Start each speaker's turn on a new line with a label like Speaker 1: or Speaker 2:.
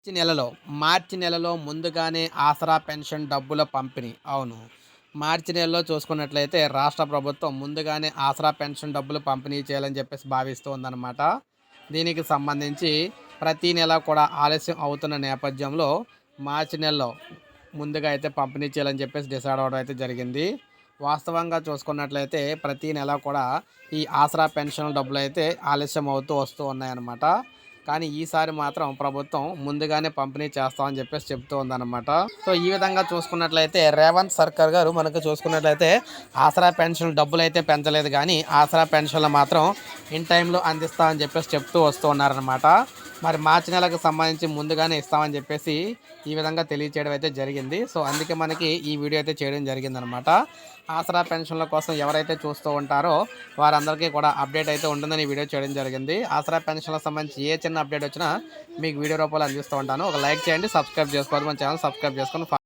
Speaker 1: మార్చి నెలలో మార్చి నెలలో ముందుగానే ఆసరా పెన్షన్ డబ్బుల పంపిణీ. అవును. మార్చి నెలలో చూసుకున్నట్లయితే రాష్ట్ర ప్రభుత్వం ముందుగానే ఆసరా పెన్షన్ డబ్బులు పంపిణీ చేయాలని చెప్పేసి భావిస్తూ ఉందన్నమాట. దీనికి సంబంధించి ప్రతి నెల కూడా ఆలస్యం అవుతున్న నేపథ్యంలో మార్చి నెలలో ముందుగా అయితే పంపిణీ చేయాలని చెప్పేసి డిసైడ్ అవ్వడం అయితే జరిగింది. వాస్తవంగా చూసుకున్నట్లయితే ప్రతి నెల కూడా ఈ ఆసరా పెన్షన్ డబ్బులు అయితే ఆలస్యం అవుతూ వస్తూ ఉన్నాయన్నమాట. కానీ ఈసారి మాత్రం ప్రభుత్వం ముందుగానే పంపిణీ చేస్తామని చెప్పేసి చెప్తూ ఉందన్నమాట. సో ఈ విధంగా చూసుకున్నట్లయితే రేవంత్ సర్కార్ గారు మనకు చూసుకున్నట్లయితే ఆసరా పెన్షన్ డబ్బులు అయితే పెంచలేదు కానీ ఆసరా పెన్షన్లు మాత్రం ఇన్ టైంలో అందిస్తామని చెప్పేసి చెప్తూ వస్తూ ఉన్నారనమాట మరి మార్చి నెలకు సంబంధించి ముందుగానే ఇస్తామని చెప్పేసి ఈ విధంగా తెలియచేయడం అయితే జరిగింది. సో అందుకే మనకి ఈ వీడియో అయితే చేయడం జరిగిందనమాట. ఆసరా పెన్షన్ల కోసం ఎవరైతే చూస్తూ ఉంటారో వారందరికీ కూడా అప్డేట్ అయితే ఉంటుందని వీడియో చేయడం జరిగింది. ఆసరా పెన్షన్లకు సంబంధించి ఏ చిన్న అప్డేట్ వచ్చినా మీకు వీడియో రూపంలో అందిస్తూ ఉంటాను. ఒక లైక్ చేయండి సబ్స్క్రైబ్ చేసుకోవాలి మన ఛానల్ సబ్స్క్రైబ్ చేసుకొని